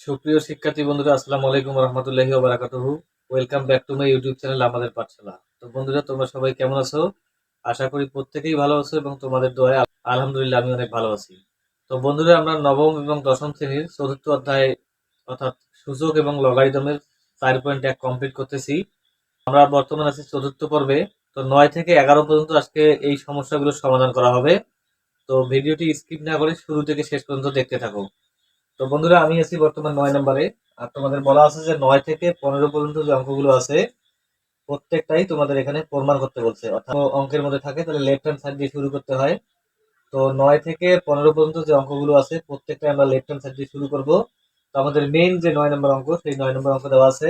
সুপ্রিয় শিক্ষার্থী বন্ধুরা, আসসালামু আলাইকুম রহমতুল্লাহি ওবারাকাতুহু welcome back to my YouTube channel আমাদের পাঠশালা। তো বন্ধুরা, তোমরা সবাই কেমন আছো? আশা করি প্রত্যেকেই ভালো আছো এবং তোমাদের দোয়ায় আলহামদুলিল্লাহ আমি অনেক ভালো আছি। তো বন্ধুরা, আমরা নবম এবং দশম শ্রেণির চতুর্থ অধ্যায় অর্থাৎ সূচক এবং লগারিদমের চার পয়েন্ট এক কমপ্লিট করতেছি। আমরা বর্তমানে আছি চতুর্থ পর্বে। তো নয় থেকে এগারো পর্যন্ত আজকে এই সমস্যাগুলোর সমাধান করা হবে। তো ভিডিওটি স্কিপ না করে শুরু থেকে শেষ পর্যন্ত দেখতে থাকো। তো বন্ধুরা, আমি আছি বর্তমান নয় নম্বরে, আর তোমাদের বলা আছে যে নয় থেকে পনেরো পর্যন্ত যে অঙ্কগুলো আছে, প্রত্যেকটাই তোমাদের এখানে প্রমাণ করতে বলছে। অর্থাৎ অঙ্কের মধ্যে থাকে, তাহলে লেফট হ্যান্ড সাইড দিয়ে শুরু করতে হয়। তো নয় থেকে পনেরো পর্যন্ত যে অঙ্কগুলো আছে, প্রত্যেকটাই আমরা লেফট হ্যান্ড সাইড দিয়ে শুরু করব। তো আমাদের মেইন যে নয় নম্বর অঙ্ক, সেই নয় নম্বর অঙ্ক দেওয়া আছে।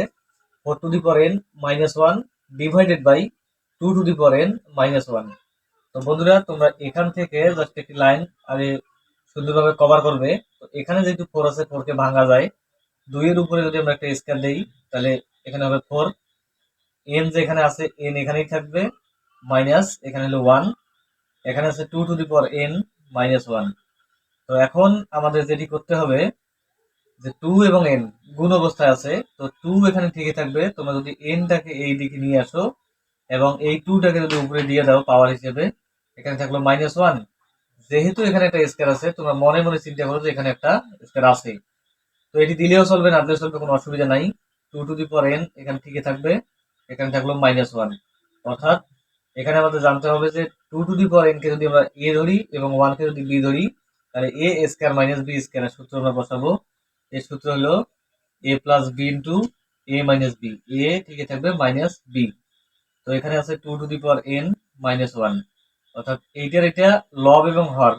Four two the power N minus one divided by two two the power N minus one তো বন্ধুরা, তোমরা এখান থেকে জাস্ট একটি লাইন আরে সুন্দরভাবে কভার করবে। এখানে যেহেতু ফোর আছে ফোর কে ভাঙা যায়, দুইয়ের উপরে যদি আমরা একটা স্কেল দেই, তাহলে এখানে হবে ফোর এন যে এখানে আছে এন এখানেই থাকবে মাইনাস এখানে হলো ওয়ান এখানে আছে two two the power N minus one তো এখন আমাদের যেটি করতে হবে, যে টু এবং এন গুণ অবস্থায় আছে, তো টু এখানে ঠিকই থাকবে। তোমরা যদি এনটাকে এই দিকে নিয়ে আসো, এবং এই টুটাকে যদি উপরে দিয়ে দাও পাওয়ার হিসেবে, এখানে থাকল মাইনাস ওয়ান যেহেতু এখানে একটা স্কোয়ার আছে, তোমরা মনে মনে চিন্তা করো যে এখানে একটা স্কোয়ার আছে। তো এটি দিলেও চলবে না দিলেও চলবে, কোনো অসুবিধা নাই। Two two the power N এখানে ঠিকই থাকবে, এখানে থাকল মাইনাস ওয়ান অর্থাৎ এখানে আমাদের জানতে হবে যে two two the power N K যদি আমরা এ ধরি এবং ওয়ান কে যদি বি ধরি, তাহলে A square minus B square সূত্র আমরা বসাবো। এর সূত্র হলো A plus B into A minus B A ঠিকই থাকবে মাইনাস বি তো এখানে আছে two two the power N minus one অর্থাৎ এইটার এটা লব এবং হর,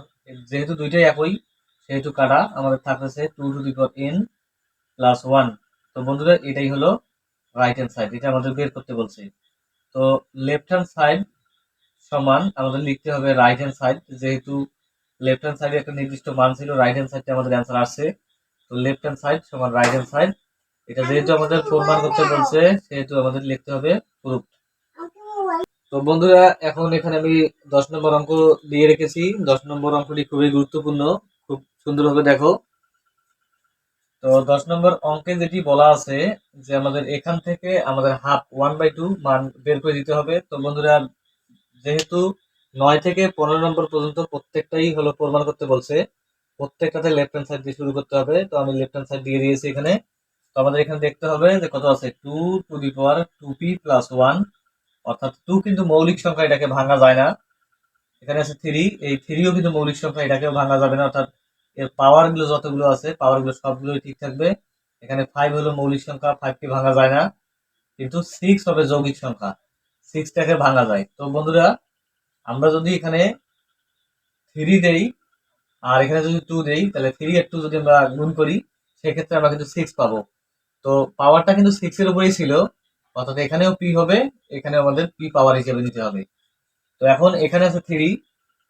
যেহেতু দুইটাই একই, সেহেতু কাটা, আমাদের থাকতেছে two two the power N plus one তো বন্ধুরা, এটাই হলো রাইট হ্যান্ড সাইড এটা আমাদের বের করতে বলছে। তো লেফট হ্যান্ড সাইড সমান আমাদের লিখতে হবে রাইট হ্যান্ড সাইড যেহেতু লেফট হ্যান্ড সাইডে একটা নির্দিষ্ট মান ছিল রাইট হ্যান্ড সাইডে আমাদের অ্যান্সার আসছে। তো লেফট হ্যান্ড সাইড সমান রাইট হ্যান্ড সাইড এটা যেহেতু আমাদের প্রমাণ করতে বলছে, সেহেতু আমাদের লিখতে হবে প্রুফ তো বন্ধুরা, এখন এখানে আমি দশ নম্বর অঙ্ক দিয়ে রেখেছি। দশ নম্বর অঙ্কটি খুবই গুরুত্বপূর্ণ। খুব সুন্দরভাবে দেখো। তো দশ নম্বর অঙ্কে যেটি বলা আছে যে আমাদের এখান থেকে আমাদের হাফ ওয়ান বাই টু মান বের করে দিতে হবে। তো বন্ধুরা, যেহেতু নয় থেকে পনেরো নম্বর পর্যন্ত প্রত্যেকটাই হলো প্রমাণ করতে বলছে, প্রত্যেকটাতে লেফট হ্যান্ড সাইড দিয়ে শুরু করতে হবে। তো আমি লেফট হ্যান্ড সাইড দিয়ে দিয়েছি এখানে। তো আমাদের এখানে দেখতে হবে যে কত আছে? Two two the power two P plus one অর্থাৎ টু কিন্তু মৌলিক সংখ্যা এটাকে ভাঙা যায় না। এখানে আছে থ্রি এই থ্রিও কিন্তু মৌলিক সংখ্যা, এটাকেও ভাঙা যাবে না। অর্থাৎ এর পাওয়ারগুলো যতগুলো আছে পাওয়ারগুলো সবগুলোই ঠিক থাকবে। এখানে ফাইভ হলো মৌলিক সংখ্যা ফাইভ কে ভাঙা যায় না। কিন্তু সিক্স হবে যৌগিক সংখ্যা। সিক্সটাকে ভাঙা যায়। তো বন্ধুরা, আমরা যদি এখানে থ্রি দেই, আর এখানে যদি টু দেই, তাহলে থ্রি আর টু যদি আমরা গুণ করি, সেক্ষেত্রে আমরা কিন্তু সিক্স পাবো। তো পাওয়ারটা কিন্তু সিক্স এর উপরেই ছিল। অর্থাৎ এখানেও পি হবে এখানে আমাদের পি পাওয়ার হিসেবে নিতে হবে। তো এখন এখানে আছে থ্রি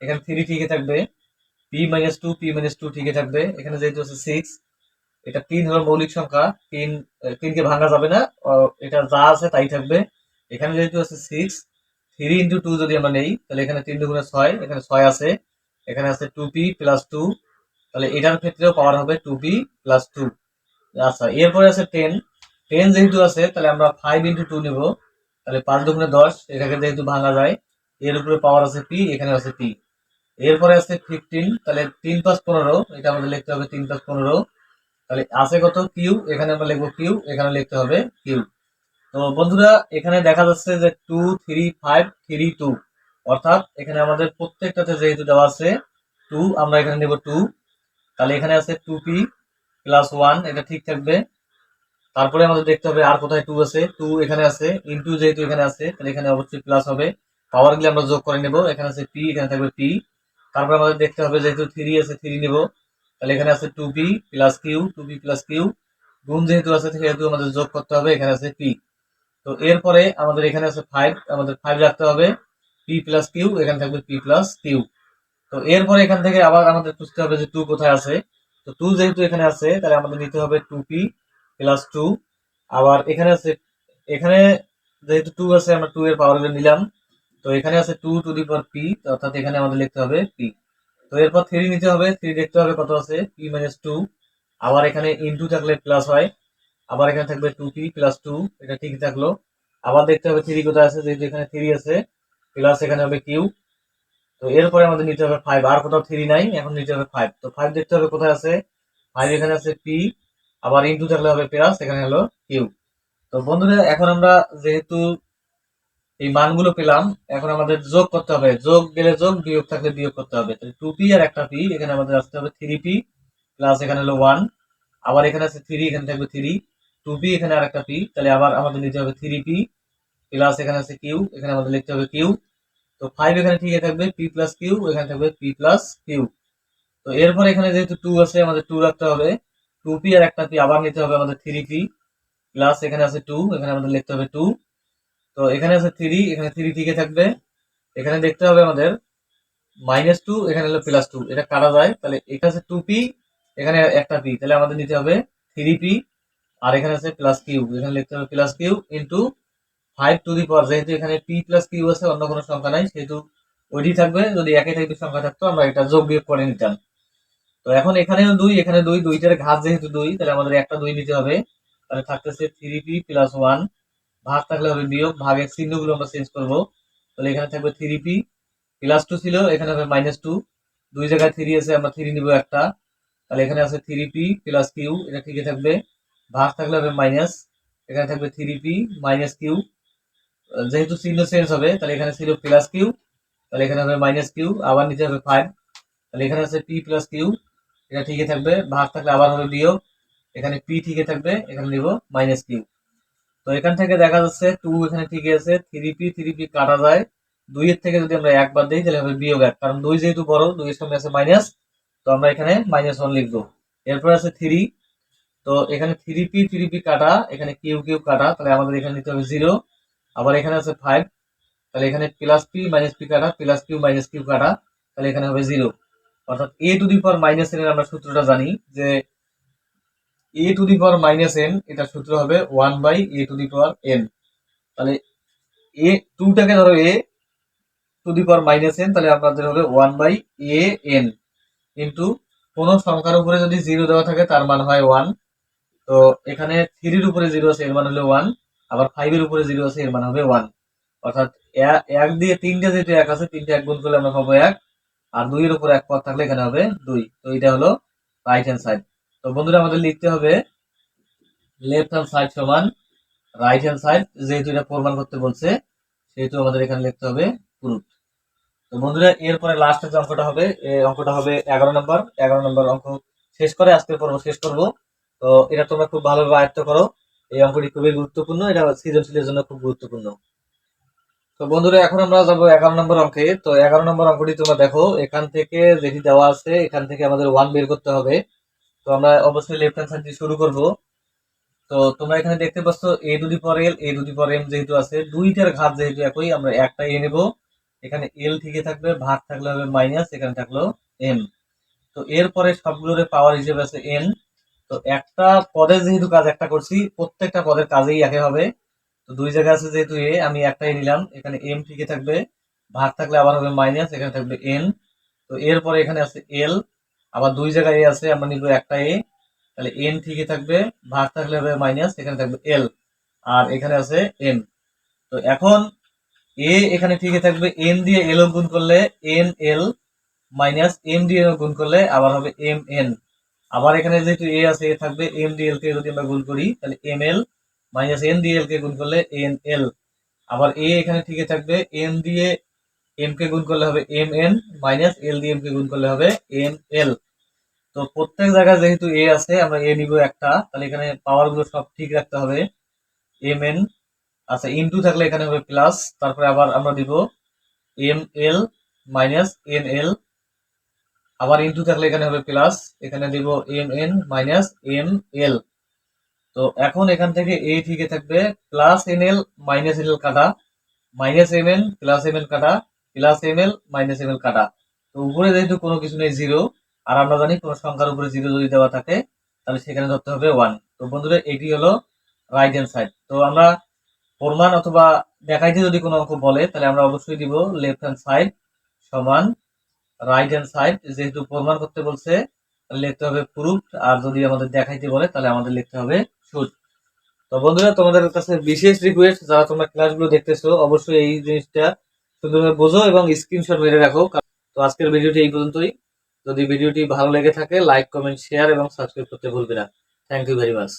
এখানে থ্রি ঠিকই থাকবে। P minus two P minus two ঠিকই থাকবে। এখানে যেহেতু আছে সিক্স এটা তিন হলো মৌলিক সংখ্যা, তিন তিনকে ভাঙা যাবে না এটা যা আছে তাই থাকবে। এখানে যেহেতু আছে সিক্স থ্রি ইন্টু টু যদি আমরা নেই, তাহলে এখানে তিন দুগুণে ছয়, এখানে ছয় আছে। এখানে আছে টু পি প্লাস টু তাহলে এটার ক্ষেত্রেও পাওয়ার হবে টু পি প্লাস টু আচ্ছা এরপরে আছে টেন টেন যেহেতু আছে, তাহলে আমরা ফাইভ ইন্টু টু নেব। তাহলে পাঁচ দুগুণে দশ এটাকে যেহেতু ভাঙা যায়, এর উপরে পাওয়ার আছে পি এখানে আছে পি এরপরে আছে ফিফটিন তাহলে তিন পাঁচ পনেরো, এটা আমাদের লিখতে হবে তিন পাঁচ পনেরো। তাহলে আছে কত কিউ এখানে আমরা লিখব কিউ এখানে লিখতে হবে কিউ তো বন্ধুরা, এখানে দেখা যাচ্ছে যে two three five three two অর্থাৎ এখানে আমাদের প্রত্যেকটাতে যেহেতু দেওয়া আছে টু আমরা এখানে নেব টু তাহলে এখানে আছে টু পি প্লাস ওয়ান এটা ঠিক থাকবে। তারপরে আমাদের দেখতে হবে আর কোথায় টু আছে। টু এখানে আছে ইনটু যেহেতু এখানে আছে, তাহলে এখানে অবশ্যই প্লাস হবে। পাওয়ারগুলো আমরা যোগ করে নেব, এখানে আছে পি এখানে থাকবে পি তারপরে আমাদের দেখতে হবে যেহেতু থ্রি আছে থ্রি নেব, তাহলে এখানে আছে two P plus Q two P plus Q গুণ যেহেতু আছে, সেহেতু আমাদের যোগ করতে হবে, এখানে আছে পি তো এরপরে আমাদের এখানে আছে ফাইভ আমাদের ফাইভ রাখতে হবে। পি প্লাস কিউ এখানে থাকবে পি প্লাস কিউ তো এরপরে এখান থেকে আবার আমাদের খুঁজতে হবে যে টু কোথায় আছে। তো টু যেহেতু এখানে আছে, তাহলে আমাদের নিতে হবে টু পি প্লাস টু আবার এখানে আছে, এখানে যেহেতু টু আছে, আমরা টু এর পাওয়ার নিলাম। তো এখানে আছে two two the power P অর্থাৎ এখানে আমাদের লিখতে হবে পি তো এরপর থ্রি নিতে হবে থ্রি দেখতে হবে কত আছে? পি মাইনাস টু আবার এখানে ইনটু থাকলে প্লাস হয়। আবার এখানে থাকবে টু পি প্লাস টু এটা ঠিক থাকল। আবার দেখতে হবে থ্রি কোথায় আছে, যেহেতু এখানে থ্রি আছে প্লাস এখানে হবে কিউ তো এরপরে আমাদের নিতে হবে ফাইভ আর কোথাও থ্রি নাই, এখন নিতে হবে ফাইভ তো ফাইভ দেখতে হবে কোথায় আছে? ফাইভ এখানে আছে পি আবার ইনটু থাকলে হবে প্লাস এখানে হলো কিউ তো বন্ধুরা, এখন আমরা যেহেতু এই মানগুলো পেলাম, এখন আমাদের যোগ করতে হবে। যোগ গেলে যোগ, বিয়োগ থাকলে বিয়োগ করতে হবে। তাহলে টু পি আর একটা পি এখানে আমাদের আসতে হবে থ্রি পি প্লাস এখানে হলো ওয়ান আবার এখানে আছে থ্রি এখানে থাকবে থ্রি টু পি এখানে আর একটা পি তাহলে আবার আমাদের নিতে হবে থ্রি পি প্লাস এখানে আছে কিউ এখানে আমাদের লিখতে হবে কিউ তো ফাইভ এখানে ঠিক থাকবে পি প্লাস কিউ এখানে থাকবে পি প্লাস কিউ তো এরপর এখানে যেহেতু টু আছে, আমাদের টু রাখতে হবে। টু পি আর একটা পি আবার নিতে হবে আমাদের থ্রি পি প্লাস এখানে আছে টু এখানে আমাদের লিখতে হবে টু তো এখানে আছে থ্রি এখানে থ্রি ঠিকই থাকবে। এখানে দেখতে হবে আমাদের মাইনাস টু এখানে হলো প্লাস টু এটা কাটা যায়, তাহলে এটা আছে টু পি এখানে একটা পি তাহলে আমাদের নিতে হবে থ্রি পি আর এখানে আছে প্লাস কিউ এখানে লিখতে হবে plus Q into five two the power যেহেতু এখানে পি প্লাস কিউ আছে, অন্য কোনো সংখ্যা নাই, সেহেতু ওইটি থাকবে, যদি একই টাইপের সংখ্যা থাকতো, আমরা এটা যোগ বিয়োগ করে নিতাম। তো এখন এখানেও দুই, এখানে দুই, দুইটার ঘাত যেহেতু দুই, তাহলে আমাদের একটা দুই নিতে হবে। তাহলে থাকতেছে থ্রি পি প্লাস ওয়ান ভাগ থাকলে হবে বিয়োগ ভাগের চিহ্নগুলো আমরা চেঞ্জ করব। তাহলে এখানে থাকবে থ্রি পি প্লাস টু ছিল, এখানে হবে মাইনাস টু দুই জায়গায় থ্রি আছে, আমরা থ্রি নিব একটা। তাহলে এখানে আছে থ্রি পি প্লাস কিউ এটা ঠিকই থাকবে। ভাগ থাকলে হবে মাইনাস এখানে থাকবে থ্রি পি মাইনাস কিউ যেহেতু চিহ্ন চেঞ্জ হবে, তাহলে এখানে ছিল প্লাস কিউ তাহলে এখানে হবে মাইনাস কিউ আবার নিচে হবে ফাইভ তাহলে এখানে আছে পি প্লাস কিউ এটা ঠিকই থাকবে। ভাগ থাকলে আবার হবে বিয়োগ এখানে পি ঠিকই থাকবে, এখানে নিব মাইনাস কিউ তো এখান থেকে দেখা যাচ্ছে টু এখানে ঠিকই আছে থ্রি পি থ্রি পি কাটা যায়। দুইয়ের থেকে যদি আমরা একবার দিই, তাহলে হবে বিয়োগ এক। কারণ দুই যেহেতু বড় দুইয়ের সামনে আছে মাইনাস তো আমরা এখানে মাইনাস ওয়ান লিখব। এরপর আছে থ্রি তো এখানে থ্রি পি থ্রি পি কাটা, এখানে কিউ কিউ কাটা, তাহলে আমাদের এখানে নিতে হবে জিরো আবার এখানে আছে ফাইভ তাহলে এখানে প্লাস পি মাইনাস পি কাটা প্লাস কিউ মাইনাস কিউ কাটা, তাহলে এখানে হবে জিরো অর্থাৎ A two the power minus N এর আমরা সূত্রটা জানি যে A two the power minus N এটা সূত্র হবে one by A two the power N তাহলে এ টুটাকে ধরো A two the power minus N তাহলে আপনাদের হবে ওয়ান বাই এ এন কিন্তু কোন সংখ্যার উপরে যদি জিরো দেওয়া থাকে, তার মান হয় ওয়ান তো এখানে থ্রির উপরে জিরো আছে, এর মান হলো ওয়ান আবার ফাইভের উপরে জিরো আছে, এর মান হবে ওয়ান অর্থাৎ এক দিয়ে তিনটে যেহেতু এক আছে, তিনটে এক গুণ করলে আমরা পাবো এক। আর দুইয়ের উপর এক পদ থাকলে এখানে হবে দুই। তো এটা হলো রাইট হ্যান্ড সাইড তো বন্ধুরা, আমাদের লিখতে হবে লেফট হ্যান্ড সাইড সমান রাইট হ্যান্ড সাইড যেহেতু এটা প্রমাণ করতে বলছে, সেহেতু আমাদের এখানে লিখতে হবে প্রুফ তো বন্ধুরা, এরপরে লাস্টের যে অঙ্কটা হবে এই অঙ্কটা হবে এগারো নম্বর। এগারো নম্বর অঙ্ক শেষ করে আজকের পর্ব শেষ করব। তো এটা তোমরা খুব ভালোভাবে আয়ত্ত করো। এই অঙ্কটি খুবই গুরুত্বপূর্ণ। এটা সৃজনশীলের জন্য খুব গুরুত্বপূর্ণ। তো বন্ধুরা, এখন আমরা যাব এগারো নম্বর অঙ্কে। তো এগারো নম্বর অঙ্কটি তোমরা দেখো, এখান থেকে যেটি দেওয়া আছে, এখান থেকে আমাদের ওয়ান বের করতে হবে। তো আমরা অবশ্যই লেফট হ্যান্ড সাইড দিয়ে শুরু করব। তো তোমরা এখানে দেখতে পাচ্ছ A two the power L A two the power M যেহেতু আছে, দুইটার ঘাত যেহেতু একই, আমরা একটা এ নেব। এখানে এল ঠিকই থাকবে ভাগ থাকলে হবে মাইনাস এখানে থাকল এম তো এরপরে সবগুলোর পাওয়ার হিসেবে আছে এন তো একটা পদের যেহেতু কাজ একটা করছি, প্রত্যেকটা পদের কাজেই একে হবে। তো দুই জায়গা আছে যেহেতু এ আমি একটাই নিলাম। এখানে এম ঠিকই থাকবে, ভাগ থাকলে আবার হবে মাইনাস এখানে থাকবে এন তো এরপরে এখানে আছে এল আবার দুই জায়গায় এ আছে, আমরা নিব একটা এ তাহলে এন ঠিকই থাকবে, ভাগ থাকলে হবে মাইনাস এখানে থাকবে এল আর এখানে আছে এন তো এখন এ এখানে ঠিকই থাকবে এন দিয়ে এল গুণ করলে N L minus M D দিয়ে গুণ করলে আবার হবে এম এন আবার এখানে যেহেতু এ আছে এ থাকবে এম ডি এল কে যদি আমরা গুণ করি, তাহলে M L minus N D L কে গুণ করলে এন এল আবার এ এখানে ঠিকই থাকবে এম দিয়ে এম কে গুণ করলে হবে এম এন মাইনাস এল দিয়ে এম কে গুণ করলে হবে এম এল তো প্রত্যেক জায়গায় যেহেতু এ আছে, আমরা এ নিব একটা, তাহলে এখানে পাওয়ারগুলো সব ঠিক রাখতে হবে। এম এন আচ্ছা ইনটু থাকলে এখানে হবে প্লাস তারপরে আবার আমরা দিব M L minus N L আবার ইনটু থাকলে এখানে হবে প্লাস এখানে দিব M N minus M L তো এখন এখান থেকে এই ঠিকই থাকবে plus N L minus N L কাটা minus M L plus M L কাটা plus M L minus M L কাটা। তো উপরে যেহেতু কোনো কিছু নেই জিরো আর আমরা জানি কোনো সংখ্যার উপরে জিরো যদি দেওয়া থাকে, তাহলে সেখানে ধরতে হবে ওয়ান তো বন্ধুরা, এটি হলো রাইট হ্যান্ড সাইড তো আমরা প্রমাণ অথবা দেখাইতে যদি কোনো অঙ্ক বলে, তাহলে আমরা অবশ্যই দিব লেফট হ্যান্ড সাইড সমান রাইট হ্যান্ড সাইড যেহেতু প্রমাণ করতে বলছে লিখতে হবে প্রুফ আর যদি আমাদের দেখাইতে বলে, তাহলে আমাদের লিখতে হবে শুট তো বন্ধুরা, তোমাদের কাছে বিশেষ রিকোয়েস্ট যারা তোমরা ক্লাসগুলো দেখতেছো, অবশ্যই এই জিনিসটা সুন্দরভাবে বোঝো এবং স্ক্রিনশট মেরে রাখো। তো আজকের ভিডিওটি এই পর্যন্তই। যদি ভিডিওটি ভালো লেগে থাকে লাইক কমেন্ট শেয়ার এবং সাবস্ক্রাইব করতে ভুলবে না। Thank you very much